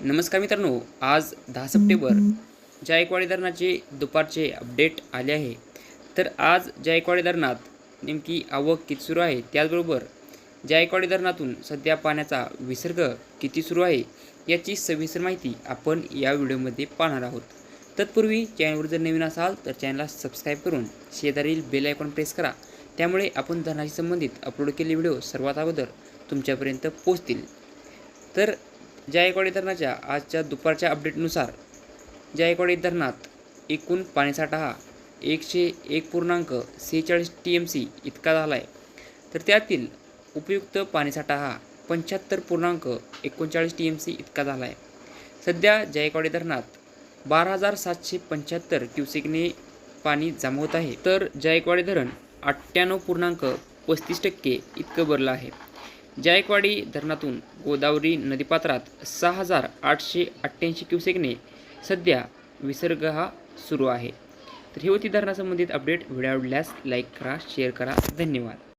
नमस्कार मित्रांनो आज दहा सप्टेंबर जायकवाडी धरणाचे दुपारचे अपडेट आले आहे तर आज जायकवाडी धरणात नेमकी आवक किती सुरू आहे त्याचबरोबर जायकवाडी धरणातून सध्या पाण्याचा विसर्ग किती सुरू आहे याची सविस्तर माहिती आपण या व्हिडिओमध्ये पाहणार आहोत. तत्पूर्वी चॅनलवर जर नवीन असाल तर चॅनलला सबस्क्राईब करून शेजारील बेल आयकॉन प्रेस करा. त्यामुळे आपण धरणाशी संबंधित अपलोड केलेले व्हिडिओ सर्वात अगोदर तुमच्यापर्यंत पोहोचतील. तर जायकवाडी धरणाच्या आजच्या दुपारच्या अपडेटनुसार जायकवाडी धरणात एकूण पाणीसाठा हा एकशे एक पूर्णांक सेहेचाळीस टी एम सी इतका झाला आहे तर त्यातील उपयुक्त पाणीसाठा हा पंच्याहत्तर पूर्णांक एकोणचाळीस टी एम सी इतका झाला आहे सध्या जायकवाडी धरणात बारा हजार सातशे पंच्याहत्तर क्युसेकने पाणी जमा होत आहे. तर जायकवाडी धरण अठ्ठ्याण्णव पूर्णांक पस्तीस टक्के इतकं भरलं आहे. जायकवाडी धरणातून गोदावरी नदीपात्रात सहा हजार आठशे अठ्ठ्याऐंशी क्युसेकने सध्या विसर्ग हा सुरू आहे. तर हे होती धरणासंबंधित अपडेट. व्हिडिओ आवडल्यास लाईक करा शेअर करा. धन्यवाद.